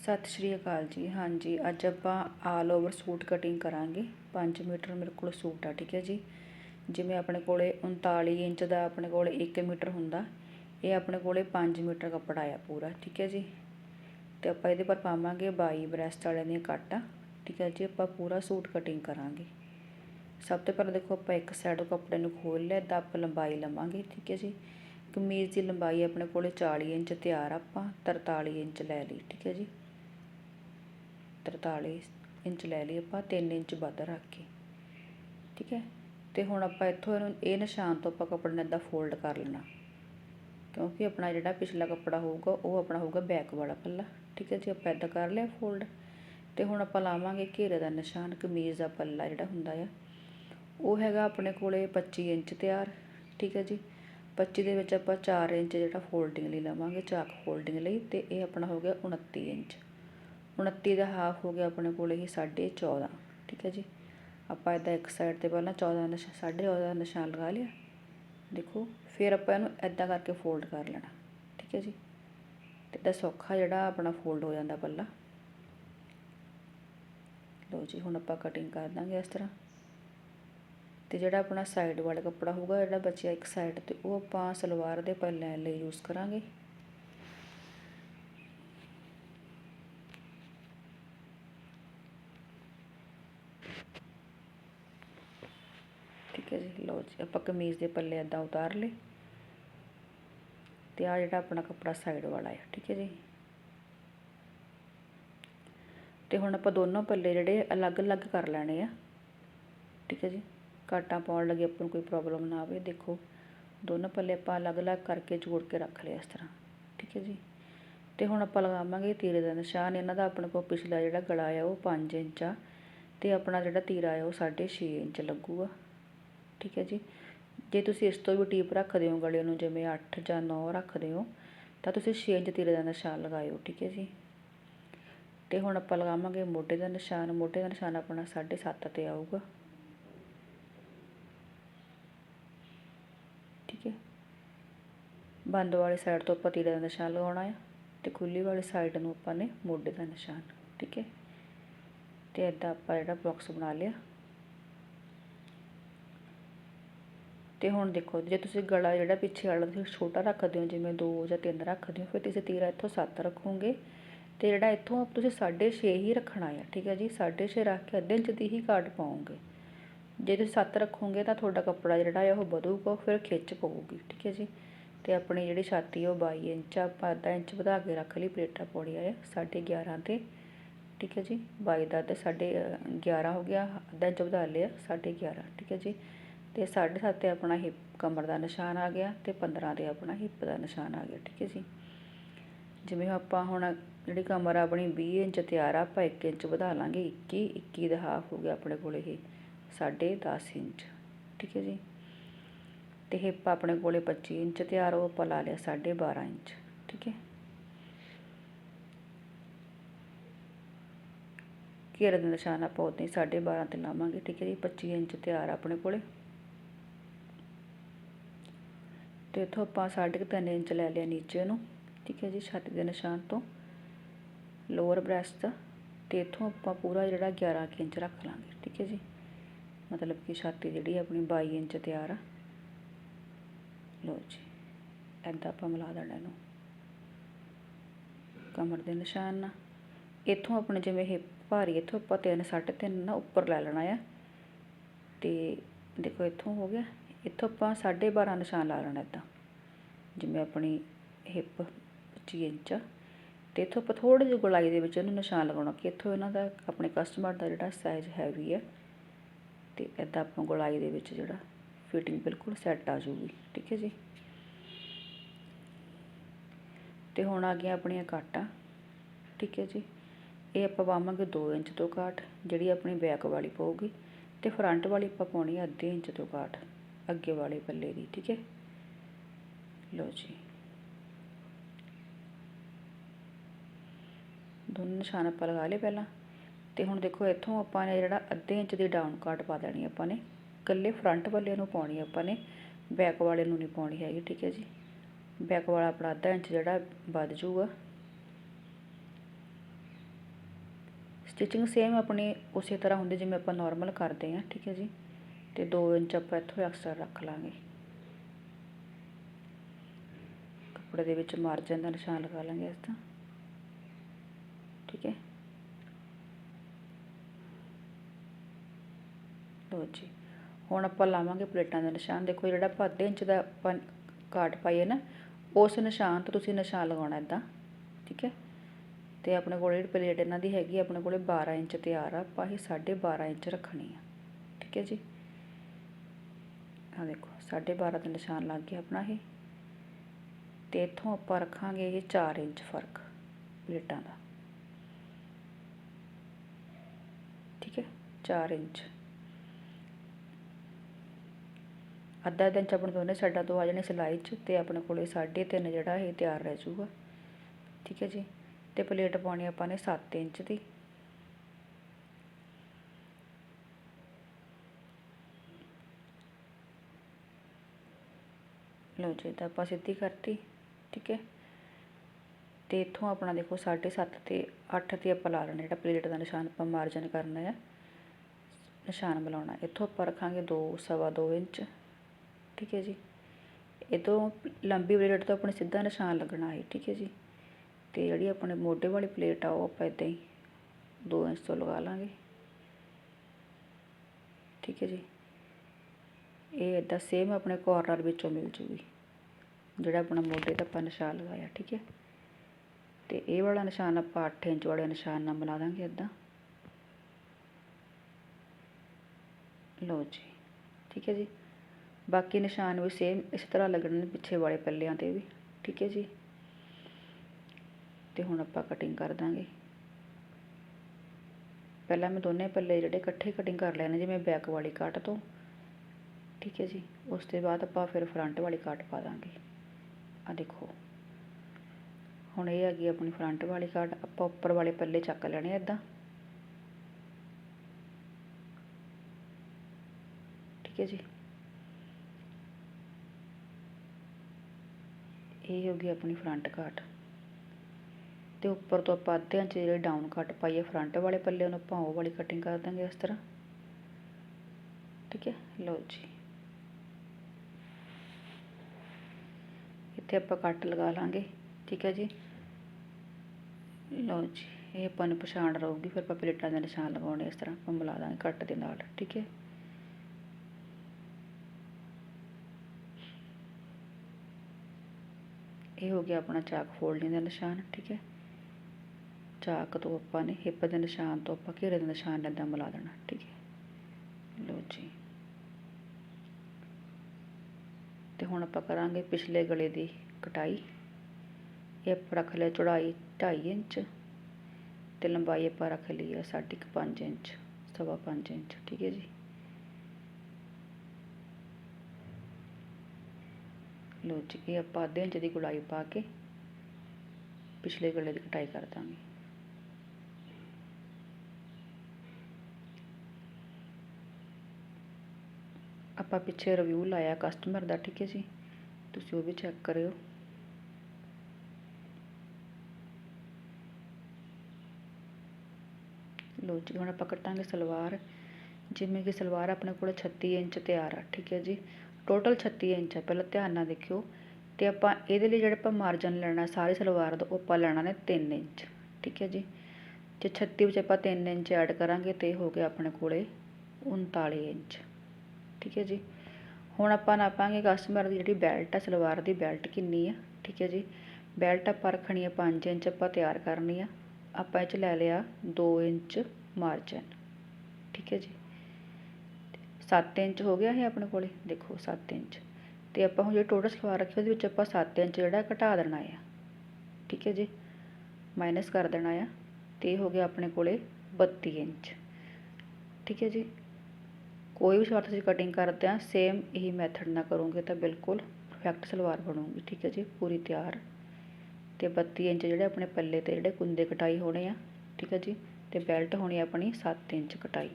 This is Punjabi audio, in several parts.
ਸਤਿ ਸ਼੍ਰੀ ਅਕਾਲ ਜੀ। ਹਾਂਜੀ, ਅੱਜ ਆਪਾਂ ਆਲ ਓਵਰ ਸੂਟ ਕਟਿੰਗ ਕਰਾਂਗੇ। 5 ਮੀਟਰ ਮੇਰੇ ਕੋਲ ਸੂਟ ਆ, ਠੀਕ ਹੈ ਜੀ। ਜਿਵੇਂ ਆਪਣੇ ਕੋਲੇ 39 ਇੰਚ ਦਾ ਆਪਣੇ ਕੋਲੇ 1 ਮੀਟਰ ਹੁੰਦਾ, ਇਹ ਆਪਣੇ ਕੋਲੇ 5 ਮੀਟਰ ਕੱਪੜਾ ਆ ਪੂਰਾ, ਠੀਕ ਹੈ ਜੀ। ਤੇ ਆਪਾਂ ਇਹਦੇ ਪਰ ਪਾਵਾਂਗੇ 22 ਬ੍ਰੈਸਟ ਵਾਲਿਆਂ ਦੀਆਂ ਕੱਟਾਂ, ਠੀਕ ਹੈ ਜੀ। ਆਪਾਂ ਪੂਰਾ ਸੂਟ ਕਟਿੰਗ ਕਰਾਂਗੇ। ਸਭ ਤੋਂ ਪਹਿਲਾਂ ਦੇਖੋ, ਆਪਾਂ ਇੱਕ ਸਾਈਡ ਕੱਪੜੇ ਨੂੰ ਖੋਲ ਲਿਆ ਤਾਂ ਆਪਾਂ ਲੰਬਾਈ ਲਵਾਂਗੇ, ਠੀਕ ਹੈ ਜੀ। ਕਮੀਜ਼ ਦੀ ਲੰਬਾਈ ਆਪਣੇ ਕੋਲੇ 40 ਇੰਚ ਤਿਆਰ ਆਪਾਂ 43 ਇੰਚ ਲੈ ਲਈ, ਠੀਕ ਹੈ ਜੀ। 43 ਇੰਚ ਲੈ ਲਈ, ਆਪਾਂ 3 ਇੰਚ ਵੱਧ ਰੱਖ ਕੇ, ਠੀਕ ਹੈ? ਤੇ ਹੁਣ ਆਪਾਂ ਇੱਥੋਂ ਇਹਨੂੰ, ਇਹ ਨਿਸ਼ਾਨ ਤੋਂ ਆਪਾਂ ਕੱਪੜੇ ਨੂੰ ਇਦਾਂ ਫੋਲਡ ਕਰ ਲੈਣਾ, ਕਿਉਂਕਿ ਆਪਣਾ ਜਿਹੜਾ ਪਿਛਲਾ ਕੱਪੜਾ ਹੋਊਗਾ, ਉਹ ਆਪਣਾ ਹੋਊਗਾ ਬੈਕ ਵਾਲਾ ਪੱਲਾ, ਠੀਕ ਹੈ? ਜੀ ਆਪਾਂ ਇਦਾਂ ਕਰ ਲਿਆ ਫੋਲਡ ਤੇ ਹੁਣ ਆਪਾਂ ਲਾਵਾਂਗੇ ਘੇਰੇ ਦਾ ਨਿਸ਼ਾਨ, ਕਮੀਜ਼ ਦਾ ਪੱਲਾ ਜਿਹੜਾ ਹੁੰਦਾ ਆ, ਉਹ ਹੈਗਾ ਆਪਣੇ ਕੋਲੇ 25 ਇੰਚ ਤਿਆਰ, ਠੀਕ ਹੈ ਜੀ? 25 ਦੇ ਵਿੱਚ ਆਪਾਂ 4 ਇੰਚ ਜਿਹੜਾ ਫੋਲਡਿੰਗ ਲਈ ਲਵਾਂਗੇ, ਚਾਕ ਫੋਲਡਿੰਗ ਲਈ, ਤੇ ਇਹ ਆਪਣਾ ਹੋ ਗਿਆ 29 ਇੰਚ। 29 ਦਾ ਹਾਫ ਹੋ ਗਿਆ ਆਪਣੇ ਕੋਲ ਹੀ 14.5 ਠੀਕ ਹੈ ਜੀ। ਆਪਾਂ ਇਹਦਾ ਇੱਕ ਸਾਈਡ ਤੇ ਪਹਿਲਾਂ 14 ਨਿਸ਼ਾਨ 14.5 ਦਾ ਨਿਸ਼ਾਨ ਲਗਾ ਲਿਆ। ਦੇਖੋ, ਫਿਰ ਆਪਾਂ ਇਹਨੂੰ ਐਦਾਂ ਕਰਕੇ ਫੋਲਡ ਕਰ ਲੈਣਾ, ਠੀਕ ਹੈ ਜੀ। ਤੇ ਇਹਦਾ ਸੌਖਾ ਜਿਹੜਾ ਆਪਣਾ ਫੋਲਡ ਹੋ ਜਾਂਦਾ ਪੱਲਾ। ਲਓ ਜੀ, ਹੁਣ ਆਪਾਂ ਕਟਿੰਗ ਕਰ ਦਾਂਗੇ ਇਸ ਤਰ੍ਹਾਂ। ਤੇ ਜਿਹੜਾ ਆਪਣਾ ਸਾਈਡ ਵਾਲਾ ਕੱਪੜਾ ਹੋਊਗਾ, ਜਿਹੜਾ ਬਚਿਆ ਇੱਕ ਸਾਈਡ ਤੇ, ਉਹ ਆਪਾਂ ਸਲਵਾਰ ਦੇ ਪੱਲਿਆਂ ਲਈ ਯੂਜ਼ ਕਰਾਂਗੇ ਠੀਕ ਹੈ ਜੀ ਲਓ ਜੀ ਆਪਾਂ ਕਮੀਜ਼ ਦੇ ਪੱਲੇ ਐਦਾਂ ਉਤਾਰ ਲਏ ਤੇ ਆ ਜਿਹੜਾ ਆਪਣਾ ਕੱਪੜਾ ਸਾਈਡ ਵਾਲਾ ਹੈ ਠੀਕ ਹੈ ਜੀ। ਤੇ ਹੁਣ ਆਪਾਂ ਦੋਨੋਂ ਪੱਲੇ ਜਿਹੜੇ ਅਲੱਗ-ਅਲੱਗ ਕਰ ਲੈਣੇ ਆ, ਠੀਕ ਹੈ ਜੀ। ਕਾਟਾਂ ਪਾਉਣ ਲੱਗੇ ਆਪਾਂ ਨੂੰ ਕੋਈ ਪ੍ਰੋਬਲਮ ਨਾ ਆਵੇ, ਦੇਖੋ। ਦੋਨੋਂ ਪੱਲੇ ਆਪਾਂ ਅਲੱਗ-ਅਲੱਗ ਕਰਕੇ ਜੋੜ ਕੇ ਰੱਖ ਲਿਆ ਇਸ ਤਰ੍ਹਾਂ, ਠੀਕ ਹੈ ਜੀ। ਤੇ ਹੁਣ ਆਪਾਂ ਲਗਾਵਾਂਗੇ ਤੀਰੇ ਦਾ ਨਿਸ਼ਾਨ, ਇਹਨਾਂ ਦਾ ਆਪਣੇ ਕੋਲ ਪਿਛਲਾ ਜਿਹੜਾ ਗਲਾ ਆ, ਉਹ 5 ਇੰਚ ਆ, ਤੇ ਆਪਣਾ ਜਿਹੜਾ ਤੀਰਾ ਆ, ਉਹ 6.5 ਇੰਚ ਲੱਗੂਗਾ, ਠੀਕ ਹੈ ਜੀ। ਜੇ ਤੁਸੀਂ ਇਸ ਤੋਂ ਵੀ ਟੀਪ ਰੱਖਦੇ ਹੋ ਗਲੇ ਨੂੰ, ਜਿਵੇਂ ਅੱਠ ਜਾਂ ਨੌ ਰੱਖਦੇ ਹੋ, ਤਾਂ ਤੁਸੀਂ ਛੇ ਇੰਚ ਤੀਰੇ ਦਾ ਨਿਸ਼ਾਨ ਲਗਾਇਓ, ਠੀਕ ਹੈ ਜੀ। ਤੇ ਹੁਣ ਆਪਾਂ ਲਗਾਵਾਂਗੇ ਮੋਢੇ ਦਾ ਨਿਸ਼ਾਨ, ਮੋਢੇ ਦਾ ਨਿਸ਼ਾਨ ਆਪਣਾ 7.5 ਤੇ ਆਊਗਾ। ਠੀਕ ਹੈ। ਬੰਦ ਵਾਲੀ ਸਾਈਡ ਤੋਂ ਆਪਾਂ ਤੀਰੇ ਦਾ ਨਿਸ਼ਾਨ ਲਗਾਉਣਾ ਹੈ ਤੇ ਖੁੱਲੀ ਵਾਲੀ ਸਾਈਡ ਨੂੰ ਆਪਾਂ ਨੇ ਮੋਢੇ ਦਾ ਨਿਸ਼ਾਨ, ਠੀਕ ਹੈ। ਤੇ ਇਦਾਂ ਆਪਾਂ ਜਿਹੜਾ ਬਾਕਸ ਬਣਾ ਲਿਆ। ਅਤੇ ਹੁਣ ਦੇਖੋ, ਜੇ ਤੁਸੀਂ ਗਲਾ ਜਿਹੜਾ ਪਿੱਛੇ ਵਾਲਾ ਤੁਸੀਂ ਛੋਟਾ ਰੱਖਦੇ ਹੋ, ਜਿਵੇਂ ਦੋ ਜਾਂ ਤਿੰਨ ਰੱਖਦੇ ਹੋ, ਫਿਰ ਤੁਸੀਂ ਤੀਰਾ ਇੱਥੋਂ ਸੱਤ ਰੱਖੋਗੇ। ਅਤੇ ਜਿਹੜਾ ਇੱਥੋਂ ਤੁਸੀਂ 6.5 ਹੀ ਰੱਖਣਾ ਆ, ਠੀਕ ਹੈ ਜੀ? 6.5 ਰੱਖ ਕੇ ਅੱਧੇ ਇੰਚ ਦੀ ਹੀ ਕਾਟ ਪਾਉਂਗੇ ਜੇ ਤੁਸੀਂ ਸੱਤ ਰੱਖੋਗੇ ਤਾਂ ਤੁਹਾਡਾ ਕੱਪੜਾ ਜਿਹੜਾ ਆ ਉਹ ਵਧੂਗਾ, ਫਿਰ ਖਿੱਚ ਪਊਗੀ, ਠੀਕ ਹੈ ਜੀ? ਅਤੇ ਆਪਣੀ ਜਿਹੜੀ ਛਾਤੀ ਉਹ 22 ਇੰਚ ਆਪਾਂ ਅੱਧਾ ਇੰਚ ਵਧਾ ਕੇ ਰੱਖ ਲਈ ਪਲੇਟਾਂ ਪੌੜੀਆਂ ਹੈ 11.5 ਤੇ, ਠੀਕ ਹੈ ਜੀ? 22 ਦਾ ਤੇ 11.5 ਹੋ ਗਿਆ, ਅੱਧਾ ਇੰਚ ਵਧਾ ਲਿਆ 11.5 ਠੀਕ ਹੈ ਜੀ? ਤੇ 7.5 ਤੇ ਆਪਣਾ ਹਿੱਪ ਕਮਰ ਦਾ ਨਿਸ਼ਾਨ ਆ ਗਿਆ ਤੇ 15 ਤੇ ਆਪਣਾ ਹਿੱਪ ਦਾ ਨਿਸ਼ਾਨ ਆ ਗਿਆ, ਠੀਕ ਹੈ ਜੀ। ਜਿਵੇਂ ਆਪਾਂ ਹੁਣ ਜਿਹੜੀ ਕਮਰ ਆਪਣੀ 20 ਇੰਚ ਤਿਆਰ ਆ, ਆਪਾਂ 1 ਇੰਚ ਵਧਾ ਲਾਂਗੇ 21 21 ਦਾ ਹਾਫ ਹੋ ਗਿਆ ਆਪਣੇ ਕੋਲ ਇਹ 10.5 ਇੰਚ, ਠੀਕ ਹੈ ਜੀ। ਤੇ ਹਿੱਪ ਆਪਣੇ ਕੋਲੇ 25 ਇੰਚ ਤਿਆਰ, ਉਹ ਆਪਾਂ ਲਾ ਲਿਆ 12.5 ਇੰਚ, ਠੀਕ ਹੈ। ਘੇਰੇ ਦਾ ਨਿਸ਼ਾਨ ਆਪਾਂ ਉਦਾਂ ਹੀ 12.5 ਤੇ ਲਾਵਾਂਗੇ, ਠੀਕ ਹੈ ਜੀ 25 ਇੰਚ ਤਿਆਰ ਆਪਣੇ ਕੋਲੇ। ਤੇ ਇੱਥੋਂ ਆਪਾਂ 3.5 ਇੰਚ ਲੈ ਲਿਆ ਨੀਚੇ ਨੂੰ, ਠੀਕ ਹੈ ਜੀ, ਛਾਤੀ ਦੇ ਨਿਸ਼ਾਨ ਤੋਂ ਲੋਅਰ ਬ੍ਰੈਸਟ ਤੇ ਇੱਥੋਂ ਆਪਾਂ ਪੂਰਾ ਜਿਹੜਾ 11 ਇੰਚ ਰੱਖ ਲਾਂਗੇ, ਠੀਕ ਹੈ ਜੀ। ਮਤਲਬ ਕਿ ਛਾਤੀ ਜਿਹੜੀ ਆਪਣੀ 22 ਇੰਚ ਤਿਆਰ ਆ। ਲੋ ਜੀ ਐਦਾਂ ਆਪਾਂ ਮਿਲਾ ਦੇਣਾ ਇਹਨੂੰ। ਕਮਰ ਦੇ ਨਿਸ਼ਾਨ ਨਾਲ। ਇੱਥੋਂ ਆਪਣੇ ਜਿਵੇਂ ਇਹ ਭਾਰੀ, ਇੱਥੋਂ ਆਪਾਂ 3 3.5 ਨਾ ਉੱਪਰ ਲੈ ਲੈਣਾ ਆ। ਤੇ ਦੇਖੋ, ਇੱਥੋਂ ਹੋ ਗਿਆ। ਇੱਥੋਂ ਆਪਾਂ 12.5 ਨਿਸ਼ਾਨ ਲਾ ਲੈਣਾ ਇੱਦਾਂ, ਜਿਵੇਂ ਆਪਣੀ ਹਿੱਪ 25 ਇੰਚ ਅਤੇ ਇੱਥੋਂ ਆਪਾਂ ਥੋੜ੍ਹੇ ਜਿਹੇ ਗੁਲਾਈ ਦੇ ਵਿੱਚ ਇਹਨੂੰ ਨਿਸ਼ਾਨ ਲਗਾਉਣਾ ਕਿ ਇੱਥੋਂ ਇਹਨਾਂ ਦਾ ਆਪਣੇ ਕਸਟਮਰ ਦਾ ਜਿਹੜਾ ਸਾਈਜ਼ ਹੈਵੀ ਹੈ ਤੇ ਇਦਾਂ ਆਪਾਂ ਗੁਲਾਈ ਦੇ ਵਿੱਚ ਜਿਹੜਾ ਫਿਟਿੰਗ ਬਿਲਕੁਲ ਸੈੱਟ ਆ ਜੂਗੀ ਠੀਕ ਹੈ ਜੀ। ਤੇ ਹੁਣ ਆ ਗਈਆਂ ਆਪਣੀਆਂ ਕਾਟਾਂ, ਠੀਕ ਹੈ ਜੀ। ਇਹ ਆਪਾਂ ਪਾਵਾਂਗੇ 2 ਇੰਚ ਤੋਂ ਕਾਟ ਜਿਹੜੀ ਆਪਣੀ ਬੈਕ ਵਾਲੀ ਪਊਗੀ, ਤੇ ਫਰੰਟ ਵਾਲੀ ਆਪਾਂ ਪਾਉਣੀ ਹੈ ਅੱਧੇ ਇੰਚ ਤੋਂ ਕਾਟ ਅੱਗੇ ਵਾਲੇ ਪੱਲੇ ਦੀ, ਠੀਕ ਹੈ? ਲਓ ਜੀ। ਦੋਨੋਂ ਨਿਸ਼ਾਨ ਆਪਾਂ ਲਗਾ ਲਏ ਪਹਿਲਾਂ। ਤੇ ਹੁਣ ਦੇਖੋ, ਇੱਥੋਂ ਆਪਾਂ ਨੇ ਜਿਹੜਾ ਅੱਧੇ ਇੰਚ ਦੀ ਡਾਊਨ ਕਾਟ ਪਾ ਦੇਣੀ ਆਪਾਂ ਨੇ। ਇਕੱਲੇ ਫਰੰਟ ਵਾਲੇ ਨੂੰ ਪਾਉਣੀ ਆਪਾਂ ਨੇ ਬੈਕ ਵਾਲੇ ਨੂੰ ਨਹੀਂ ਪਾਉਣੀ ਹੈਗੀ, ਠੀਕ ਹੈ ਜੀ? ਬੈਕ ਵਾਲਾ ਆਪਣਾ ਅੱਧਾ ਇੰਚ ਜਿਹੜਾ ਵੱਧ ਜਾਊਗਾ। ਸਟਿਚਿੰਗ ਸੇਮ ਆਪਣੀ ਉਸੇ ਤਰ੍ਹਾਂ ਹੁੰਦੀ ਜਿਵੇਂ ਆਪਾਂ ਨਾਰਮਲ ਕਰਦੇ ਹਾਂ, ਠੀਕ ਹੈ ਜੀ? ਤੇ 2 ਇੰਚ ਆਪਾਂ ਇੱਥੋਂ ਐਕਸਟਰਾ ਰੱਖ ਲਾਂਗੇ। ਕੱਪੜੇ ਦੇ ਵਿੱਚ ਮਾਰਜਨ ਦਾ ਨਿਸ਼ਾਨ ਲਗਾ ਲਾਂਗੇ ਇਸ ਤਾਂ ਠੀਕ ਹੈ? ਲਓ ਜੀ, ਹੁਣ ਆਪਾਂ ਲਾਵਾਂਗੇ ਪਲੇਟਾਂ ਦਾ ਨਿਸ਼ਾਨ। ਦੇਖੋ ਜਿਹੜਾ ਆਪਾਂ ਅੱਧੇ ਇੰਚ ਦਾ ਆਪਾਂ ਕਾਟ ਪਾਈਏ ਨਾ, ਉਸ ਨਿਸ਼ਾਨ ਤੋਂ ਤੁਸੀਂ ਨਿਸ਼ਾਨ ਲਗਾਉਣਾ ਇਦਾਂ ਠੀਕ ਹੈ? ਤੇ ਆਪਣੇ ਕੋਲ ਜਿਹੜੀ ਪਲੇਟ ਇਹਨਾਂ ਦੀ ਹੈਗੀ, ਆਪਣੇ ਕੋਲੇ 12 ਇੰਚ ਤਿਆਰ ਆ, ਆਪਾਂ ਇਹ 12.5 ਇੰਚ ਰੱਖਣੀ ਆ। ਠੀਕ ਹੈ ਜੀ? ਆ ਦੇਖੋ 12.5 ਦਾ ਨਿਸ਼ਾਨ ਲੱਗ ਗਿਆ ਆਪਣਾ ਇਹ। ਤੇ ਇੱਥੋਂ ਆਪਾਂ ਰੱਖਾਂਗੇ ਇਹ 4 ਇੰਚ ਫ਼ਰਕ ਪਲੇਟਾਂ ਦਾ। ਠੀਕ ਹੈ? 4 ਇੰਚ। ਅੱਧਾ ਅੱਧਾ ਇੰਚ ਆਪਣੇ ਦੋਨੇ ਸਾਈਡਾਂ ਤੋਂ ਆ ਜਾਣੇ ਸਿਲਾਈ 'ਚ ਤੇ ਆਪਣੇ ਕੋਲੇ 3.5 ਜਿਹੜਾ ਇਹ ਤਿਆਰ ਰਹਿ ਜਾਊਗਾ। ਠੀਕ ਹੈ ਜੀ? ਤੇ ਪਲੇਟ ਪਾਉਣੀ ਆਪਾਂ ਨੇ 7 ਇੰਚ ਦੀ। ਲਓ ਜੀ, ਤਾਂ ਆਪਾਂ ਸਿੱਧੀ ਕਰਤੀ, ਠੀਕ ਹੈ? ਤੇ ਇੱਥੋਂ ਆਪਣਾ ਦੇਖੋ 7.5 ਤੇ 8 ਤੇ ਆਪਾਂ ਲਾ ਲੈਣਾ, ਜਿਹੜਾ ਪਲੇਟ ਦਾ ਨਿਸ਼ਾਨ ਆਪਾਂ ਮਾਰਜਨ ਕਰਨਾ ਹੈ। ਨਿਸ਼ਾਨ ਬੁਲਾਉਣਾ ਇੱਥੋਂ ਆਪਾਂ ਰੱਖਾਂਗੇ 2 ਸਵਾ 2 ਇੰਚ, ਠੀਕ ਹੈ ਜੀ? ਇਹ ਲੰਬੀ ਪਲੇਟ ਤੋਂ ਆਪਣੇ ਸਿੱਧਾ ਨਿਸ਼ਾਨ ਲੱਗਣਾ ਹੈ, ਠੀਕ ਹੈ ਜੀ? ਤੇ ਜਿਹੜੀ ਆਪਣੇ ਮੋਢੇ ਵਾਲੀ ਪਲੇਟ ਆ, ਉਹ ਆਪਾਂ ਇਦਾਂ ਹੀ 2 ਇੰਚ ਤੋਂ ਲਗਾ ਲਾਂਗੇ। ਠੀਕ ਹੈ ਜੀ? ਇਹ ਇਦਾਂ ਸੇਮ ਆਪਣੇ ਕੋਰਨਰ ਵਿੱਚੋਂ ਮਿਲ ਜੂਗੀ। ਜਿਹੜਾ ਆਪਣਾ ਮੋਢੇ ਦਾ ਆਪਾਂ ਨਿਸ਼ਾਨ ਲਗਾਇਆ, ਠੀਕ ਹੈ? ਤੇ ਇਹ ਵਾਲਾ ਨਿਸ਼ਾਨ ਆਪਾਂ 8 ਇੰਚ ਵਾਲੇ ਨਿਸ਼ਾਨ ਨਾਲ ਬਣਾ ਦਾਂਗੇ ਇਦਾਂ ਲਓ ਜੀ, ਠੀਕ ਹੈ ਜੀ। ਬਾਕੀ ਨਿਸ਼ਾਨ ਵੀ ਸੇਮ ਇਸ ਤਰ੍ਹਾਂ ਲੱਗਣੇ ਨੇ ਪਿੱਛੇ ਵਾਲੇ ਪੱਲਿਆਂ ਤੇ ਵੀ, ਠੀਕ ਹੈ ਜੀ। ਤੇ ਹੁਣ ਆਪਾਂ ਕਟਿੰਗ ਕਰ ਦਾਂਗੇ। ਪਹਿਲਾਂ ਮੈਂ ਦੋਨੇ ਪੱਲੇ ਜਿਹੜੇ ਇਕੱਠੇ ਕਟਿੰਗ ਕਰ ਲੈਣੇ, ਜਿਵੇਂ ਬੈਕ ਵਾਲੀ ਕੱਟ ਤੋਂ, ਠੀਕ ਹੈ ਜੀ। ਉਸ ਤੋਂ ਬਾਅਦ ਆਪਾਂ ਫਿਰ ਫਰੰਟ ਵਾਲੀ ਕੱਟ ਪਾ ਦਾਂਗੇ। ਆ ਦੇਖੋ। ਹੁਣ ਇਹ ਹੈਗੀ ਆਪਣੀ ਫਰੰਟ ਵਾਲੀ ਕੱਟ ਆਪਾਂ ਉੱਪਰ ਵਾਲੇ ਪੱਲੇ ਚੱਕ ਲੈਣੇ ਇਦਾਂ ਠੀਕ ਹੈ ਜੀ। ਇਹ ਹੋ ਗਈ ਆਪਣੀ ਫਰੰਟ ਕੱਟ ਤੇ ਉੱਪਰ ਤੋਂ ਆਪਾਂ ਅੱਧੇ ਇੰਚ ਜਿਹੜੇ ਡਾਊਨ ਕੱਟ ਪਾਈਏ ਫਰੰਟ ਵਾਲੇ ਪੱਲੇ ਨੂੰ ਆਪਾਂ ਉਹ ਵਾਲੀ ਕਟਿੰਗ ਕਰ ਦਾਂਗੇ ਇਸ ਤਰ੍ਹਾਂ। ਠੀਕ ਹੈ, ਲਓ ਜੀ। ਇੱਥੇ ਆਪਾਂ ਕੱਟ ਲਗਾ ਲਾਂਗੇ, ਠੀਕ ਹੈ ਜੀ? ਲਓ ਜੀ, ਇਹ ਆਪਾਂ ਨੂੰ ਪਛਾਣ ਰਹੂਗੀ, ਫਿਰ ਆਪਾਂ ਪਲੇਟਾਂ ਦੇ ਨਿਸ਼ਾਨ ਲਗਾਉਣੇ ਇਸ ਤਰ੍ਹਾਂ ਆਪਾਂ ਮਿਲਾ ਦਾਂਗੇ ਕੱਟ ਦੇ ਨਾਲ, ਠੀਕ ਹੈ? ਇਹ ਹੋ ਗਿਆ ਆਪਣਾ ਚਾਕ ਫੋਲਡਿੰਗ ਦਾ ਨਿਸ਼ਾਨ, ਠੀਕ ਹੈ? ਚਾਕ ਤੋਂ ਆਪਾਂ ਨੇ ਹਿੱਪ ਦੇ ਨਿਸ਼ਾਨ ਤੋਂ ਆਪਾਂ ਘੇਰੇ ਦੇ ਨਿਸ਼ਾਨ ਨਾਲ ਮਿਲਾ ਦੇਣਾ, ਠੀਕ ਹੈ? ਲਓ ਜੀ। ਤੇ ਹੁਣ ਆਪਾਂ ਕਰਾਂਗੇ ਪਿਛਲੇ ਗਲੇ ਦੀ ਕਟਾਈ। ਇਹ ਆਪਾਂ ਰੱਖ ਲਿਆ ਚੌੜਾਈ 2.5 ਇੰਚ ਤੇ ਲੰਬਾਈ ਆਪਾਂ ਰੱਖ ਲਈ ਹੈ 5.5 ਇੰਚ, ਸਵਾ 5 ਇੰਚ, ਠੀਕ ਹੈ ਜੀ। ਲੋ ਜੀ, ਇਹ ਆਪਾਂ ਅੱਧੇ ਇੰਚ ਦੀ ਗੁਲਾਈ ਪਾ ਕੇ ਪਿਛਲੇ ਗਲੇ ਦੀ ਕਟਾਈ ਕਰ ਦਾਂਗੇ। ਆਪਾਂ ਪਿੱਛੇ ਰਿਵਿਊ ਲਾਇਆ ਕਸਟਮਰ ਦਾ, ਠੀਕ ਹੈ ਜੀ? ਤੁਸੀਂ ਉਹ ਵੀ ਚੈੱਕ ਕਰਿਓ। ਲੋ ਜੀ, ਹੁਣ ਆਪਾਂ ਕੱਟਾਂਗੇ ਸਲਵਾਰ। ਜਿਵੇਂ ਕਿ ਸਲਵਾਰ ਆਪਣੇ ਕੋਲ 36 ਇੰਚ ਤਿਆਰ ਆ, ਠੀਕ ਹੈ ਜੀ? ਟੋਟਲ 36 ਇੰਚ ਆ, ਪਹਿਲਾਂ ਧਿਆਨ ਨਾਲ ਦੇਖਿਓ। ਤੇ ਆਪਾਂ ਇਹਦੇ ਲਈ ਜਿਹੜਾ ਆਪਾਂ ਮਾਰਜਨ ਲੈਣਾ, ਸਾਰੀ ਸਲਵਾਰ ਦਾ, ਉਹ ਆਪਾਂ ਲੈਣਾ ਨੇ 3 ਇੰਚ, ਠੀਕ ਹੈ ਜੀ? ਜੇ 36 ਵਿੱਚ ਆਪਾਂ 3 ਇੰਚ ਐਡ ਕਰਾਂਗੇ ਤੇ ਹੋ ਗਿਆ ਆਪਣੇ ਕੋਲੇ 39 ਇੰਚ। ਠੀਕ ਹੈ ਜੀ। ਹੁਣ ਆਪਾਂ ਨਾਪਾਂਗੇ ਕਸਟਮਰ ਦੀ ਜਿਹੜੀ ਬੈਲਟ ਆ, ਸਲਵਾਰ ਦੀ ਬੈਲਟ ਕਿੰਨੀ ਆ, ਠੀਕ ਹੈ ਜੀ। ਬੈਲਟ ਆਪਾਂ ਰੱਖਣੀ ਆ 5 ਇੰਚ, ਆਪਾਂ ਤਿਆਰ ਕਰਨੀ ਆ। ਆਪਾਂ ਇਹ ਚ ਲੈ ਲਿਆ 2 ਇੰਚ ਮਾਰਜਨ ਠੀਕ ਹੈ ਜੀ। 7 ਇੰਚ ਹੋ ਗਿਆ ਇਹ ਆਪਣੇ ਕੋਲੇ, ਦੇਖੋ 7 ਇੰਚ। ਤੇ ਆਪਾਂ ਹੁਣ ਜੇ ਟੋਟਲ ਸਲਵਾਰ ਰੱਖੀ, ਉਹਦੇ ਵਿੱਚ ਆਪਾਂ 7 ਇੰਚ ਜਿਹੜਾ ਘਟਾ ਦੇਣਾ ਆ, ਠੀਕ ਹੈ ਜੀ। ਮਾਈਨਸ ਕਰ ਦੇਣਾ ਆ, ਤੇ ਇਹ ਹੋ ਗਿਆ ਆਪਣੇ ਕੋਲੇ 32 ਇੰਚ, ਠੀਕ ਹੈ ਜੀ। ਕੋਈ ਵੀ ਸਲਵਾਰ ਤੁਸੀਂ ਕਟਿੰਗ ਕਰਦੇ ਆ ਸੇਮ ਇਹੀ ਮੈਥਡ ਨਾਲ ਕਰੋਗੇ ਤਾਂ ਬਿਲਕੁਲ ਪਰਫੈਕਟ ਸਲਵਾਰ ਬਣੂਗੀ, ਠੀਕ ਹੈ ਜੀ, ਪੂਰੀ ਤਿਆਰ। ਤੇ 32 ਇੰਚ ਜਿਹੜੇ ਆਪਣੇ ਪੱਲੇ ਤੇ ਜਿਹੜੇ ਕੁੰਦੇ ਕਟਾਈ ਹੋਣੇ ਆ, ਠੀਕ ਹੈ ਜੀ, ਤੇ ਬੈਲਟ ਹੋਣੀ ਆਪਣੀ 7 ਇੰਚ ਕਟਾਈ।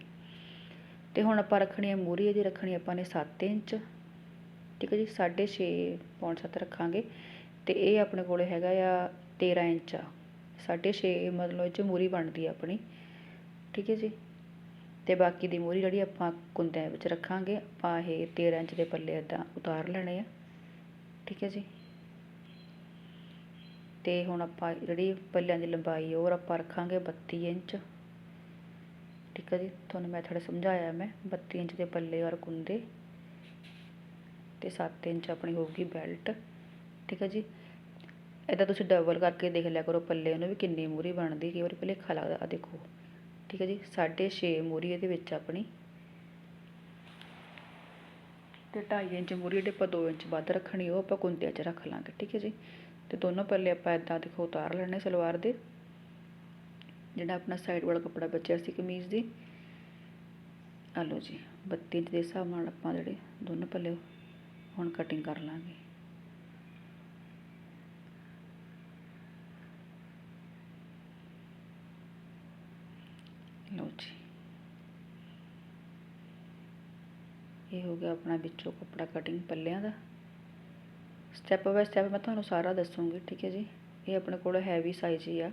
ਤੇ ਹੁਣ ਆਪਾਂ ਰੱਖਣੀ ਹੈ ਮੂਰੀ, ਇਹਦੀ ਰੱਖਣੀ ਆਪਾਂ ਨੇ 7 ਇੰਚ, ਠੀਕ ਹੈ ਜੀ 6.5 ਪੌਂਡ 7 ਰੱਖਾਂਗੇ। ਤੇ ਇਹ ਆਪਣੇ ਕੋਲ ਹੈਗਾ ਆ 13 ਇੰਚ ਆ 6.5 ਮਤਲਬ ਇਹ ਚ ਮੂਰੀ ਬਣਦੀ ਆ ਆਪਣੀ, ਠੀਕ ਹੈ ਜੀ। ਅਤੇ ਬਾਕੀ ਦੀ ਮੂਰੀ ਜਿਹੜੀ ਆਪਾਂ ਕੁੰਦਿਆਂ ਵਿੱਚ ਰੱਖਾਂਗੇ, ਆਪਾਂ ਇਹ 13 ਇੰਚ ਦੇ ਪੱਲੇ ਇੱਦਾਂ ਉਤਾਰ ਲੈਣੇ ਆ। ਠੀਕ ਹੈ ਜੀ? ਤੇ ਹੁਣ ਆਪਾਂ ਜਿਹੜੀ ਪੱਲਿਆਂ ਦੀ ਲੰਬਾਈ ਉਹ ਆਪਾਂ ਰੱਖਾਂਗੇ 32 ਇੰਚ। ਠੀਕ ਹੈ ਜੀ? ਤੁਹਾਨੂੰ ਮੈਂ ਸਮਝਾਇਆ ਮੈਂ 32 ਇੰਚ ਦੇ ਪੱਲੇ ਔਰ ਕੁੰਦੇ ਤੇ 7 ਇੰਚ ਆਪਣੀ ਹੋਊਗੀ ਬੈਲਟ। ਠੀਕ ਹੈ ਜੀ? ਇਦਾਂ ਤੁਸੀਂ ਡਬਲ ਕਰਕੇ ਦੇਖ ਲਿਆ ਕਰੋ ਪੱਲੇ ਉਹਨੂੰ ਵੀ ਕਿੰਨੀ ਮੂਰੀ ਬਣਦੀ, ਕਈ ਵਾਰੀ ਭੁਲੇਖਾ ਲੱਗਦਾ ਆ ਦੇਖੋ। ਠੀਕ ਹੈ ਜੀ 6.5 ਮੂਰੀ ਇਹਦੇ ਵਿੱਚ ਆਪਣੀ। ਤੇ 2.5 ਇੰਚ ਮੂਰੀ ਜਿਹੜੇ ਆਪਾਂ 2 ਇੰਚ ਵੱਧ ਰੱਖਣੀ, ਉਹ ਆਪਾਂ ਕੁੰਦਿਆਂ 'ਚ ਰੱਖ ਲਾਂਗੇ, ਠੀਕ ਹੈ ਜੀ। ਤੇ ਦੋਨੋਂ ਪੱਲੇ ਆਪਾਂ ਇਦਾਂ ਦੇਖੋ ਉਤਾਰ ਲੈਣੇ ਸਲਵਾਰ ਦੇ। ਜਿਹੜਾ ਆਪਣਾ ਸਾਈਡ ਵਾਲਾ ਕੱਪੜਾ ਬਚਿਆ ਸੀ ਕਮੀਜ਼ ਦੀ। ਆ ਲਓ ਜੀ 32 ਇੰਚ ਦੇ ਹਿਸਾਬ ਨਾਲ ਆਪਾਂ ਜਿਹੜੇ ਦੋਨੋਂ ਪੱਲੇ ਹੁਣ ਕਟਿੰਗ ਕਰ ਲਾਂਗੇ। ਲਓ ਜੀ ਇਹ ਹੋ ਗਿਆ ਆਪਣਾ ਵਿੱਚੋਂ ਕੱਪੜਾ ਕਟਿੰਗ ਪੱਲਿਆਂ ਦਾ। ਸਟੈਪ ਬਾਏ ਸਟੈਪ ਮੈਂ ਤੁਹਾਨੂੰ ਸਾਰਾ ਦੱਸੂਗੀ, ਠੀਕ ਹੈ ਜੀ? ਇਹ ਆਪਣੇ ਕੋਲ ਹੈਵੀ ਸਾਈਜ਼ ਹੀ ਆ।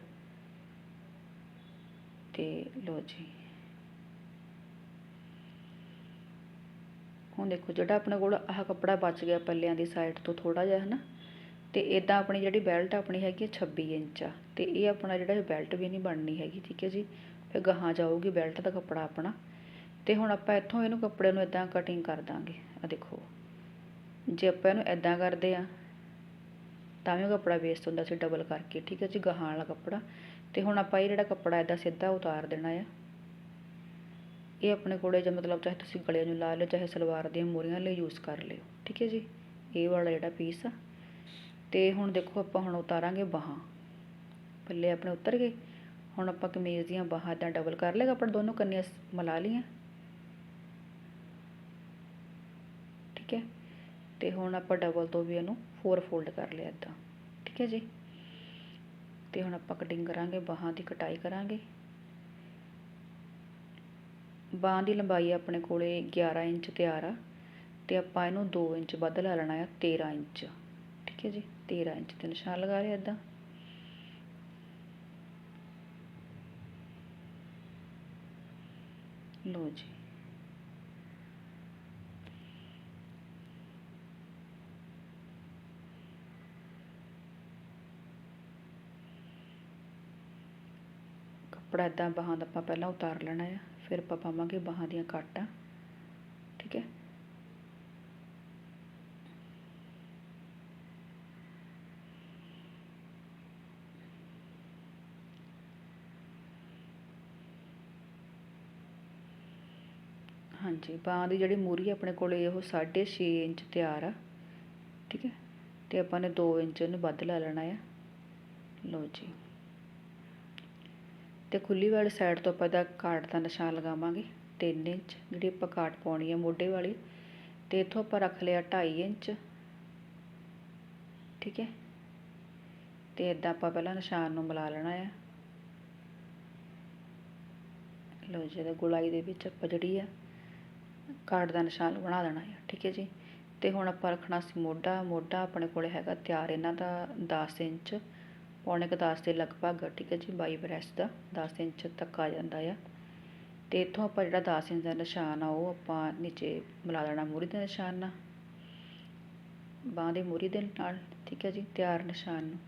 ਤੇ ਲੋ ਜੀ। ਹੁਣ ਦੇਖੋ, ਜਿਹੜਾ ਆਪਣੇ ਕੋਲ ਆਹ ਕੱਪੜਾ ਬਚ ਗਿਆ ਪੱਲਿਆਂ ਦੀ ਸਾਈਡ ਤੋਂ ਥੋੜਾ ਜਿਹਾ, ਹਨਾ? ਤੇ ਇਦਾਂ ਆਪਣੀ ਜਿਹੜੀ ਬੈਲਟ ਆਪਣੀ ਹੈਗੀ 26 ਇੰਚ ਆ। ਤੇ ਇਹ ਆਪਣਾ ਜਿਹੜਾ ਬੈਲਟ ਵੀ ਨਹੀਂ ਬਣਨੀ ਹੈਗੀ, ਠੀਕ ਹੈ ਜੀ? ਫਿਰ ਗਾਹਾਂ ਜਾਊਗੀ ਬੈਲਟ ਦਾ ਕੱਪੜਾ ਆਪਣਾ ਤੇ ਹੁਣ ਆਪਾਂ ਇੱਥੋਂ ਇਹਨੂੰ ਕੱਪੜੇ ਨੂੰ ਇਦਾਂ ਕਟਿੰਗ ਕਰ ਦਾਂਗੇ। ਆ ਦੇਖੋ, ਜੇ ਆਪਾਂ ਇਹਨੂੰ ਇਦਾਂ ਕਰਦੇ ਆ ਤਾਂ ਵੀ ਉਹ ਕੱਪੜਾ ਵੇਸਟ ਹੁੰਦਾ ਸੀ ਡਬਲ ਕਰਕੇ, ਠੀਕ ਹੈ ਜੀ, ਗਾਹਾਂ ਵਾਲਾ ਕੱਪੜਾ। ਤੇ ਹੁਣ ਆਪਾਂ ਇਹ ਜਿਹੜਾ ਕੱਪੜਾ ਇਦਾਂ ਸਿੱਧਾ ਉਤਾਰ ਦੇਣਾ ਆ। ਇਹ ਆਪਣੇ ਕੋਲੇ ਜਾਂ ਮਤਲਬ ਚਾਹੇ ਤੁਸੀਂ ਗਲੇ ਨੂੰ ਲਾ ਲਿਓ, ਚਾਹੇ ਸਲਵਾਰ ਦੀਆਂ ਮੋਰੀਆਂ ਲਈ ਯੂਜ਼ ਕਰ ਲਿਓ, ਠੀਕ ਹੈ ਜੀ। ਇਹ ਵਾਲਾ ਜਿਹੜਾ ਪੀਸ ਆ। ਤੇ ਹੁਣ ਦੇਖੋ ਆਪਾਂ ਹੁਣ ਉਤਾਰਾਂਗੇ ਬਾਹਾਂ। ਪੱਲੇ ਆਪਣੇ ਉਤਰ ਗਏ। ਹੁਣ ਆਪਾਂ ਕਮੀਜ਼ ਦੀਆਂ ਬਾਹਾਂ ਇਦਾਂ ਡਬਲ ਕਰ ਲਏਗਾ ਆਪਾਂ ਦੋਨੋਂ ਕੰਨੀਆਂ ਮਿਲਾ ਲਈਆਂ। ਠੀਕ ਹੈ? ਤੇ ਹੁਣ ਆਪਾਂ ਡਬਲ ਤੋਂ ਵੀ ਇਹਨੂੰ ਫੋਰ ਫੋਲਡ ਕਰ ਲਿਆ ਇਦਾਂ ਠੀਕ ਹੈ ਜੀ? ਤੇ ਹੁਣ ਆਪਾਂ ਕਟਿੰਗ ਕਰਾਂਗੇ, ਬਾਹਾਂ ਦੀ ਕਟਾਈ ਕਰਾਂਗੇ। ਬਾਹਾਂ ਦੀ ਲੰਬਾਈ ਆਪਣੇ ਕੋਲੇ 11 ਇੰਚ ਤਿਆਰ ਆ, ਤੇ ਆਪਾਂ ਇਹਨੂੰ 2 ਇੰਚ ਵੱਧ ਲਾ ਲੈਣਾ ਆ 13 ਇੰਚ। ਠੀਕ ਹੈ ਜੀ? 13 ਇੰਚ ਤੇ ਨਿਸ਼ਾਨ ਲਗਾ ਲਿਆ ਇਦਾਂ ਲੋ ਜੀ। ਕੱਪੜਾ ਇਦਾਂ ਬਾਹਾਂ ਦਾ ਆਪਾਂ ਪਹਿਲਾਂ ਉਤਾਰ ਲੈਣਾ ਆ, ਫਿਰ ਆਪਾਂ ਪਾਵਾਂਗੇ ਬਾਹਾਂ ਦੀਆਂ ਕਾਟਾਂ। ਹਾਂਜੀ, ਬਾਹਾਂ ਦੀ ਜਿਹੜੀ ਮੂਰੀ ਆਪਣੇ ਕੋਲ ਉਹ 6.5 ਇੰਚ ਤਿਆਰ ਆ, ਠੀਕ ਹੈ ਤੇ ਆਪਾਂ ਨੇ 2 ਇੰਚ ਇਹਨੂੰ ਵੱਧ ਲੈ ਲੈਣਾ ਆ। ਲਓ ਜੀ। ਤੇ ਖੁੱਲੀ ਵਾਲੀ ਸਾਈਡ ਤੋਂ ਆਪਾਂ ਇਹਦਾ ਕਾਟ ਦਾ ਨਿਸ਼ਾਨ ਲਗਾਵਾਂਗੇ 3 ਇੰਚ, ਜਿਹੜੀ ਆਪਾਂ ਕਾਟ ਪਾਉਣੀ ਹੈ ਮੋਢੇ ਵਾਲੀ। ਤੇ ਇੱਥੋਂ ਆਪਾਂ ਰੱਖ ਲਿਆ 2.5 ਇੰਚ, ਠੀਕ ਹੈ ਤੇ ਇਦਾਂ ਆਪਾਂ ਪਹਿਲਾਂ ਨਿਸ਼ਾਨ ਨੂੰ ਮਿਲਾ ਲੈਣਾ ਆ। ਲੋ ਜੀ, ਇਹਦਾ ਗੁਲਾਈ ਦੇ ਵਿੱਚ ਆਪਾਂ ਜਿਹੜੀ ਆ ਕਾਰਡ ਦਾ ਨਿਸ਼ਾਨ ਬਣਾ ਦੇਣਾ ਆ, ਠੀਕ ਹੈ ਜੀ। ਅਤੇ ਹੁਣ ਆਪਾਂ ਰੱਖਣਾ ਸੀ ਮੋਢਾ ਮੋਢਾ ਆਪਣੇ ਕੋਲ ਹੈਗਾ ਤਿਆਰ ਇਹਨਾਂ ਦਾ ਦਸ ਇੰਚ, ਪੌਣੇ ਕ 10 ਦੇ ਲਗਭਗ, ਠੀਕ ਹੈ ਜੀ, ਬਾਈ ਬ੍ਰੈਸਟ ਦਾ ਦਸ ਇੰਚ ਤੱਕ ਆ ਜਾਂਦਾ ਆ। ਤੇ ਇੱਥੋਂ ਆਪਾਂ ਜਿਹੜਾ 10 ਇੰਚ ਦਾ ਨਿਸ਼ਾਨ ਆ, ਉਹ ਆਪਾਂ ਨੀਚੇ ਮਿਲਾ ਦੇਣਾ ਮੂਰੀ ਦੇ ਨਿਸ਼ਾਨ ਨਾਲ, ਬਾਹ ਦੇ ਮੂਰੀ ਦੇ ਨਾਲ, ਠੀਕ ਹੈ ਜੀ, ਤਿਆਰ ਨਿਸ਼ਾਨ ਨੂੰ।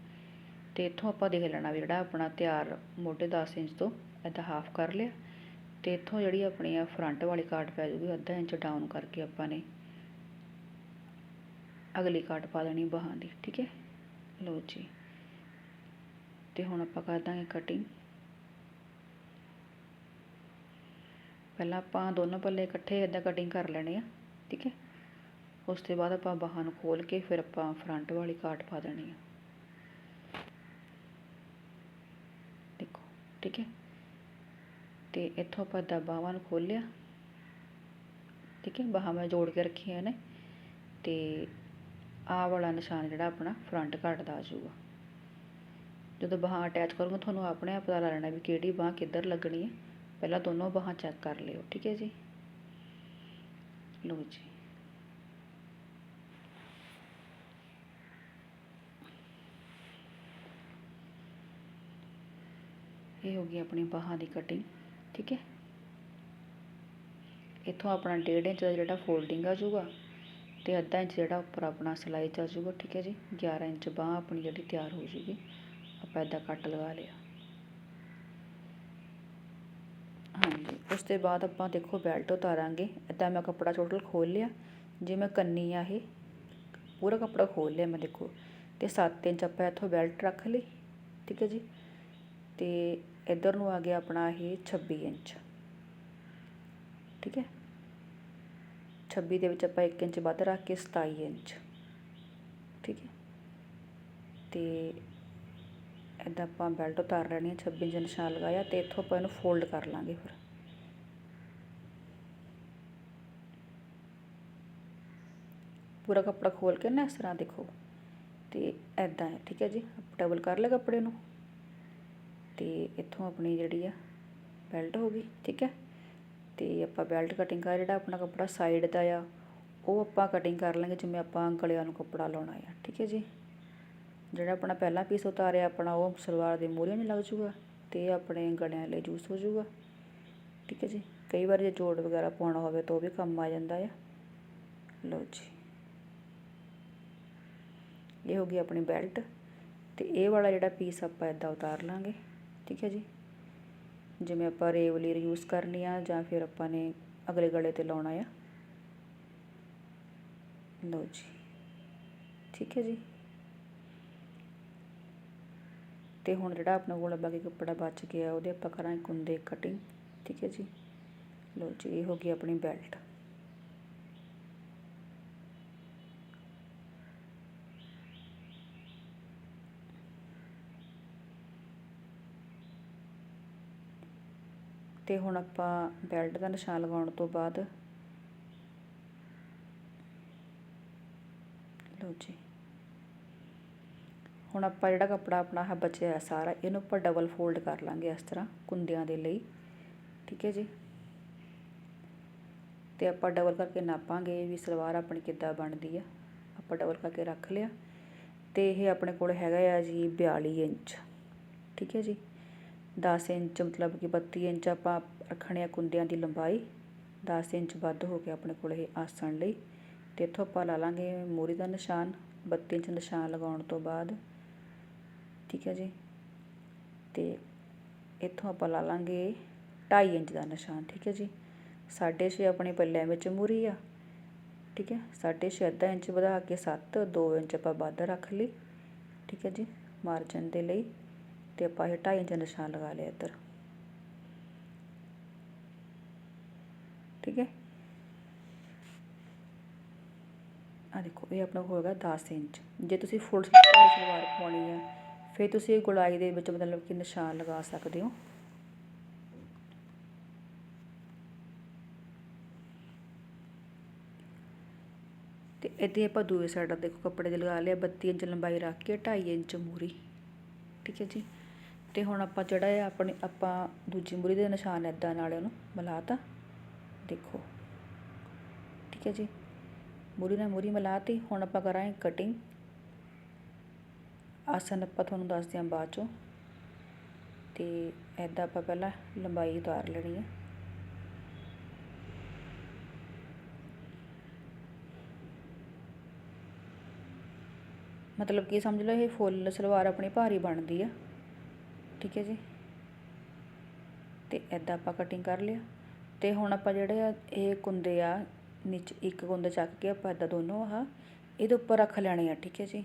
ਤੇ ਇੱਥੋਂ ਆਪਾਂ ਦੇਖ ਲੈਣਾ ਵੀ ਜਿਹੜਾ ਆਪਣਾ ਤਿਆਰ ਮੋਢੇ 10 ਇੰਚ ਤੋਂ ਇਦਾਂ ਹਾਫ ਕਰ ਲਿਆ। ਅਤੇ ਇੱਥੋਂ ਜਿਹੜੀ ਆਪਣੀ ਆ ਫਰੰਟ ਵਾਲੀ ਕਾਟ ਪੈ ਜੂਗੀ, ਅੱਧਾ ਇੰਚ ਡਾਊਨ ਕਰਕੇ ਆਪਾਂ ਨੇ ਅਗਲੀ ਕਾਟ ਪਾ ਦੇਣੀ ਬਾਹਾਂ ਦੀ, ਠੀਕ ਹੈ? ਲੋ ਜੀ। ਤੇ ਹੁਣ ਆਪਾਂ ਕਰ ਦਾਂਗੇ ਕਟਿੰਗ ਪਹਿਲਾਂ ਆਪਾਂ ਦੋਨੋਂ ਪੱਲੇ ਇਕੱਠੇ ਇਦਾਂ ਕਟਿੰਗ ਕਰ ਲੈਣੇ ਆ, ਠੀਕ ਹੈ? ਉਸ ਤੋਂ ਬਾਅਦ ਆਪਾਂ ਬਾਹਾਂ ਨੂੰ ਖੋਲ ਕੇ ਫਿਰ ਆਪਾਂ ਫਰੰਟ ਵਾਲੀ ਕਾਟ ਪਾ ਦੇਣੀ ਆ। ਦੇਖੋ, ਠੀਕ ਹੈ? ਤੇ ਇੱਥੋਂ ਆਪਾਂ ਦਾ ਬਾਹਾਂ ਨੂੰ ਖੋਲਿਆ ਠੀਕ ਹੈ, ਬਾਹਾਂ ਮੈਂ ਜੋੜ ਕੇ ਰੱਖੀਆਂ ਨੇ ਤੇ ਆਹ ਵਾਲਾ ਨਿਸ਼ਾਨ ਜਿਹੜਾ ਆਪਣਾ ਫਰੰਟ ਕਾਟ ਦਾ ਆ ਜਾਊਗਾ। ਜਦੋਂ ਬਾਹਾਂ ਅਟੈਚ ਕਰੂੰਗਾ, ਤੁਹਾਨੂੰ ਆਪਣੇ ਆਪ ਪਤਾ ਲੱਗਣਾ ਵੀ ਕਿਹੜੀ ਬਾਹ ਕਿੱਧਰ ਲੱਗਣੀ ਹੈ। ਪਹਿਲਾਂ ਦੋਨੋਂ ਬਾਹਾਂ ਚੈੱਕ ਕਰ ਲਿਓ, ਠੀਕ ਹੈ ਜੀ। ਲਓ ਜੀ। ਇਹ ਹੋ ਗਈ ਆਪਣੀ ਬਾਹਾਂ ਦੀ ਕਟਿੰਗ ਠੀਕ ਹੈ? ਇੱਥੋਂ ਆਪਣਾ 1.5 ਇੰਚ ਦਾ ਜਿਹੜਾ ਫੋਲਡਿੰਗ ਆ ਜਾਊਗਾ ਤੇ ਅੱਧਾ ਇੰਚ ਜਿਹੜਾ ਉੱਪਰ ਆਪਣਾ ਸਿਲਾਈ ਚ ਆ ਜਾਊਗਾ, ਠੀਕ ਹੈ ਜੀ? 11 ਇੰਚ ਬਾਹ ਆਪਣੀ ਜਿਹੜੀ ਤਿਆਰ ਹੋ ਜੂਗੀ ਆਪਾਂ ਇੱਦਾਂ ਕੱਟ ਲਗਾ ਲਿਆ। ਹਾਂਜੀ, ਉਸ ਤੋਂ ਬਾਅਦ ਆਪਾਂ ਦੇਖੋ ਬੈਲਟ ਉਤਾਰਾਂਗੇ। ਇੱਦਾਂ ਮੈਂ ਕੱਪੜਾ ਟੋਟਲ ਖੋਲ ਲਿਆ। ਜੇ ਮੈਂ ਕੰਨੀ ਆ ਇਹ, ਪੂਰਾ ਕੱਪੜਾ ਖੋਲ ਲਿਆ ਮੈਂ ਦੇਖੋ। ਤੇ 7 ਇੰਚ ਆਪਾਂ ਇੱਥੋਂ ਬੈਲਟ ਰੱਖ ਲਈ, ਠੀਕ ਹੈ ਜੀ? ਤੇ ਇੱਧਰ ਨੂੰ ਆ ਗਿਆ ਆਪਣਾ ਇਹ 26 ਇੰਚ। ਠੀਕ ਹੈ? 26 ਦੇ ਵਿੱਚ ਆਪਾਂ 1 ਇੰਚ ਵੱਧ ਰੱਖ ਕੇ 27 ਇੰਚ। ਠੀਕ ਹੈ? ਤੇ ਇੱਦਾਂ ਆਪਾਂ ਬੈਲਟ ਉਤਾਰ ਲੈਣੀ ਹੈ 26 ਇੰਚ ਨਿਸ਼ਾਨ ਲਗਾਇਆ ਤੇ ਇੱਥੋਂ ਆਪਾਂ ਇਹਨੂੰ ਫੋਲਡ ਕਰ ਲਾਂਗੇ ਫਿਰ। ਪੂਰਾ ਕੱਪੜਾ ਖੋਲ ਕੇ ਨਾ ਇਸ ਤਰ੍ਹਾਂ ਦੇਖੋ। ਤੇ ਐਦਾਂ ਹੈ, ਠੀਕ ਹੈ ਜੀ? ਡਬਲ ਕਰ ਲਿਆ ਕੱਪੜੇ ਨੂੰ। ਤੇ ਇੱਥੋਂ ਆਪਣੀ ਜਿਹੜੀ ਆ ਬੈਲਟ ਹੋ ਗਈ, ਠੀਕ ਹੈ? ਤੇ ਆਪਾਂ ਬੈਲਟ ਕਟਿੰਗ ਕਰ ਜਿਹੜਾ ਆਪਣਾ ਕੱਪੜਾ ਸਾਈਡ ਦਾ ਆ, ਉਹ ਆਪਾਂ ਕਟਿੰਗ ਕਰ ਲਾਂਗੇ ਜਿਵੇਂ ਆਪਾਂ ਗਲਿਆਂ ਨੂੰ ਕੱਪੜਾ ਲਾਉਣਾ ਆ, ਠੀਕ ਹੈ ਜੀ? ਜਿਹੜਾ ਆਪਣਾ ਪਹਿਲਾ ਪੀਸ ਉਤਾਰਿਆ ਆਪਣਾ, ਉਹ ਸਲਵਾਰ ਦੇ ਮੂਹਰੇ ਨਹੀਂ ਲੱਗ ਜੂਗਾ ਤੇ ਆਪਣੇ ਗਲਿਆਂ ਲਈ ਯੂਜ਼ ਹੋ ਜੂਗਾ, ਠੀਕ ਹੈ ਜੀ? ਕਈ ਵਾਰ ਜੇ ਜੋੜ ਵਗੈਰਾ ਪਾਉਣਾ ਹੋਵੇ ਤਾਂ ਉਹ ਵੀ ਕੰਮ ਆ ਜਾਂਦਾ ਆ। ਲਓ ਜੀ। ਇਹ ਹੋ ਗਈ ਆਪਣੀ ਬੈਲਟ ਤੇ ਇਹ ਵਾਲਾ ਜਿਹੜਾ ਪੀਸ ਆਪਾਂ ਇਦਾਂ ਉਤਾਰ ਲਾਂਗੇ। ਠੀਕ ਹੈ ਜੀ। ਜਿਵੇਂ ਆਪਾਂ ਰੇਵਲੀ ਯੂਜ਼ ਕਰਨੀ ਆ ਜਾਂ ਫਿਰ ਆਪਾਂ ਨੇ ਅਗਲੇ ਗਲੇ ਤੇ ਲਾਉਣਾ ਆ। ਲਓ ਜੀ। ਠੀਕ ਹੈ ਜੀ। ਤੇ ਹੁਣ ਜਿਹੜਾ ਆਪਣਾ ਕੋਲ ਬਾਕੀ ਕੱਪੜਾ ਬਚ ਗਿਆ, ਉਹਦੇ ਆਪਾਂ ਕਰਾਂਗੇ ਕੁੰਦੇ ਕਟਿੰਗ ਠੀਕ ਹੈ ਜੀ। ਲਓ ਜੀ, ਇਹ ਹੋ ਗਈ ਆਪਣੀ ਬੈਲਟ ਤੇ ਹੁਣ ਆਪਾਂ ਬੈਲਟ ਦਾ ਨਿਸ਼ਾਨ ਲਗਾਉਣ ਤੋਂ ਬਾਅਦ ਲਓ ਜੀ। ਹੁਣ ਆਪਾਂ ਜਿਹੜਾ ਕੱਪੜਾ ਆਪਣਾ ਹੈ ਬਚਿਆ ਸਾਰਾ, ਇਹਨੂੰ ਆਪਾਂ ਡਬਲ ਫੋਲਡ ਕਰ ਲਾਂਗੇ ਇਸ ਤਰ੍ਹਾਂ ਕੁੰਦਿਆਂ ਦੇ ਲਈ। ਠੀਕ ਹੈ ਜੀ। ਤੇ ਆਪਾਂ ਡਬਲ ਕਰਕੇ ਨਾਪਾਂਗੇ ਵੀ ਸਲਵਾਰ ਆਪਣੀ ਕਿੱਦਾਂ ਬਣਦੀ ਆ। ਆਪਾਂ ਡਬਲ ਕਰਕੇ ਰੱਖ ਲਿਆ। ਤੇ ਇਹ ਆਪਣੇ ਕੋਲ ਹੈਗਾ ਆ ਜੀ 42 ਇੰਚ। ਠੀਕ ਹੈ ਜੀ। ਦਸ ਇੰਚ ਮਤਲਬ ਕਿ 32 ਇੰਚ ਆਪਾਂ ਰੱਖਣੇ ਆ ਕੁੰਦਿਆਂ ਦੀ ਲੰਬਾਈ। 10 ਇੰਚ ਵੱਧ ਹੋ ਗਿਆ ਆਪਣੇ ਕੋਲ ਇਹ ਆਸਣ ਲਈ। ਤੇ ਇੱਥੋਂ ਆਪਾਂ ਲਾ ਲਾਂਗੇ ਮੋਰੀ ਦਾ ਨਿਸ਼ਾਨ 32 ਇੰਚ ਨਿਸ਼ਾਨ ਲਗਾਉਣ ਤੋਂ ਬਾਅਦ। ਠੀਕ ਹੈ ਜੀ? ਤੇ ਇੱਥੋਂ ਆਪਾਂ ਲਾ ਲਾਂਗੇ 2.5 ਇੰਚ ਦਾ ਨਿਸ਼ਾਨ, ਠੀਕ ਹੈ ਜੀ? 6.5 ਆਪਣੇ ਪੱਲਿਆਂ ਵਿੱਚ ਮੂਰੀ ਆ। ਠੀਕ ਹੈ? 6.5 ਅੱਧਾ ਇੰਚ ਵਧਾ ਕੇ 7 2 ਇੰਚ ਆਪਾਂ ਵੱਧ ਰੱਖ ਲਈ। ਠੀਕ ਹੈ ਜੀ? ਮਾਰਜਨ ਦੇ ਲਈ। ਤੇ ਆਪਾਂ ਇਹ ਢਾਈ ਇੰਚ ਨਿਸ਼ਾਨ ਲਗਾ ਲਿਆ ਇੱਧਰ। ਠੀਕ ਹੈ? ਆ ਦੇਖੋ, ਇਹ ਆਪਣਾ ਹੋਏਗਾ 10 ਇੰਚ। ਜੇ ਤੁਸੀਂ ਫੁੱਲ ਸਲਵਾਰ ਪਾਉਣੀ ਹੈ, ਫਿਰ ਤੁਸੀਂ ਗੁਲਾਈ ਦੇ ਵਿੱਚ ਮਤਲਬ ਕਿ ਨਿਸ਼ਾਨ ਲਗਾ ਸਕਦੇ ਹੋ। ਤੇ ਇੱਥੇ ਆਪਾਂ ਦੂਏ ਸਾਈਡ ਦੇਖੋ, ਕੱਪੜੇ ਦੇ ਲਗਾ ਲਿਆ 32 ਇੰਚ ਲੰਬਾਈ ਰੱਖ ਕੇ 2.5 ਇੰਚ ਮੂਰੀ। ਠੀਕ ਹੈ ਜੀ? ਅਤੇ ਹੁਣ ਆਪਾਂ ਜਿਹੜਾ ਹੈ ਆਪਣੇ, ਆਪਾਂ ਦੂਜੀ ਮੂਰੀ ਦੇ ਨਿਸ਼ਾਨ ਇੱਦਾਂ ਨਾਲ ਉਹਨੂੰ ਮਿਲਾਤਾ। ਦੇਖੋ। ਠੀਕ ਹੈ ਜੀ। ਮੂਰੀ ਨਾਲ ਮੂਰੀ ਮਿਲਾਤੀ। ਹੁਣ ਆਪਾਂ ਕਰਾਂਗੇ ਕਟਿੰਗ ਆਸਨ ਆਪਾਂ ਤੁਹਾਨੂੰ ਦੱਸਦੇ ਹਾਂ ਬਾਅਦ ਚੋਂ। ਤੇ ਐਦਾਂ ਆਪਾਂ ਪਹਿਲਾਂ ਲੰਬਾਈ ਉਤਾਰ ਲੈਣੀ ਹੈ। ਮਤਲਬ ਕਿ ਸਮਝ ਲਓ ਇਹ ਫੁੱਲ ਸਲਵਾਰ ਆਪਣੀ ਭਾਰੀ ਬਣਦੀ ਆ। ਠੀਕ ਹੈ ਜੀ। ਤੇ ਐਦਾਂ ਆਪਾਂ ਕਟਿੰਗ ਕਰ ਲਿਆ। ਤੇ ਹੁਣ ਆਪਾਂ ਜਿਹੜੇ ਆ, ਇਹ ਕੁੰਦੇ ਆ, ਨੀਚ ਇੱਕ ਕੁੰਦ ਚੱਕ ਕੇ ਆਪਾਂ ਐਦਾਂ ਦੋਨੋਂ ਆਹ ਇਹਦੇ ਉੱਪਰ ਰੱਖ ਲੈਣੇ ਆ, ਠੀਕ ਹੈ ਜੀ।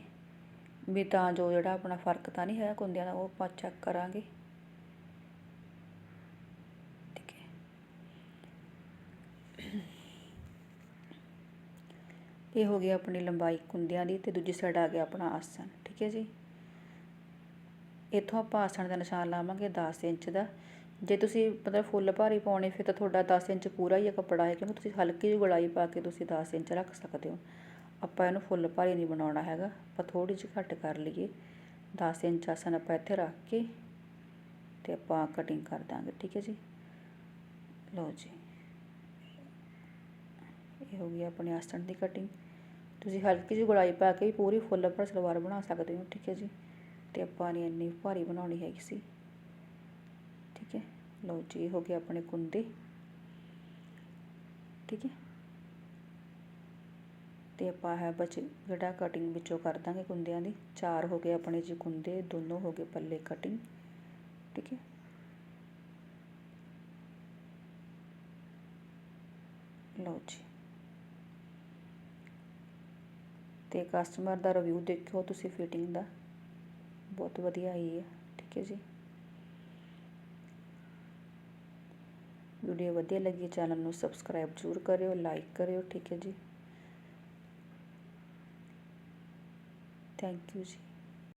ਵੀ ਤਾਂ ਜੋ ਜਿਹੜਾ ਆਪਣਾ ਫ਼ਰਕ ਤਾਂ ਨਹੀਂ ਹੈ ਕੁੰਦਿਆਂ ਦਾ, ਉਹ ਆਪਾਂ ਚੈੱਕ ਕਰਾਂਗੇ। ਠੀਕ ਹੈ। ਇਹ ਹੋ ਗਿਆ ਆਪਣੀ ਲੰਬਾਈ ਕੁੰਦਿਆਂ ਦੀ ਤੇ ਦੂਜੀ ਸਾਈਡ ਆ ਗਿਆ ਆਪਣਾ ਆਸਣ, ਠੀਕ ਹੈ ਜੀ। ਇੱਥੋਂ ਆਪਾਂ ਆਸਣ ਦਾ ਨਿਸ਼ਾਨ ਲਾਵਾਂਗੇ ਦਸ ਇੰਚ ਦਾ। ਜੇ ਤੁਸੀਂ ਮਤਲਬ ਫੁੱਲ ਭਾਰੀ ਪਾਉਣੇ, ਫਿਰ ਤਾਂ ਤੁਹਾਡਾ ਦਸ ਇੰਚ ਪੂਰਾ ਹੀ ਕੱਪੜਾ ਹੈ ਕਿਉਂਕਿ ਤੁਸੀਂ ਹਲਕੀ ਜਿਹੀ ਗੁਲਾਈ ਪਾ ਕੇ ਤੁਸੀਂ ਦਸ ਇੰਚ ਰੱਖ ਸਕਦੇ ਹੋ। ਆਪਾਂ ਇਹਨੂੰ ਫੁੱਲ ਭਾਰੀ ਨਹੀਂ ਬਣਾਉਣਾ ਹੈਗਾ, ਆਪਾਂ ਥੋੜ੍ਹੀ ਜਿਹੀ ਘੱਟ ਕਰ ਲਈਏ। ਦਸ ਇੰਚ ਆਸਣ ਆਪਾਂ ਇੱਥੇ ਰੱਖ ਕੇ ਤੇ ਆਪਾਂ ਕਟਿੰਗ ਕਰ ਦਾਂਗੇ, ਠੀਕ ਹੈ ਜੀ? ਲਓ ਜੀ। ਇਹ ਹੋ ਗਈ ਆਪਣੇ ਆਸਣ ਦੀ ਕਟਿੰਗ ਤੁਸੀਂ ਹਲਕੀ ਜਿਹੀ ਗੁਲਾਈ ਪਾ ਕੇ ਵੀ ਪੂਰੀ ਫੁੱਲ ਪਰ ਸਲਵਾਰ ਬਣਾ ਸਕਦੇ ਹੋ, ਠੀਕ ਹੈ ਜੀ? ਤੇ ਆਪਾਂ ਨੇ ਇੰਨੀ ਭਾਰੀ ਬਣਾਉਣੀ ਹੈਗੀ ਸੀ। ਠੀਕ ਹੈ, ਲਓ ਜੀ ਹੋ ਗਏ ਆਪਣੇ ਕੁੰਦੇ ਠੀਕ ਹੈ। ਤੇ ਆਪਾਂ ਹੈ ਬਚ, ਜਿਹੜਾ ਕਟਿੰਗ ਵਿੱਚੋਂ ਕਰ ਦਾਂਗੇ ਕੁੰਦਿਆਂ ਦੀ, ਚਾਰ ਹੋ ਗਏ ਆਪਣੇ ਜੀ ਕੁੰਦੇ ਦੋਨੋਂ ਹੋ ਗਏ ਪੱਲੇ ਕਟਿੰਗ ਠੀਕ ਹੈ। ਲਓ ਜੀ। ਤੇ ਕਸਟਮਰ ਦਾ ਰਿਵਿਊ ਦੇਖਿਓ ਤੁਸੀਂ ਫਿਟਿੰਗ ਦਾ। ਬਹੁਤ ਵਧੀਆ ਆਈ ਹੈ, ਠੀਕ ਹੈ ਜੀ। ਵੀਡੀਓ ਵਧੀਆ ਲੱਗੀ ਚੈਨਲ ਨੂੰ ਸਬਸਕ੍ਰਾਈਬ ਜ਼ਰੂਰ ਕਰਿਓ, ਲਾਈਕ ਕਰਿਓ, ਠੀਕ ਹੈ ਜੀ। ਥੈਂਕ ਯੂ ਜੀ।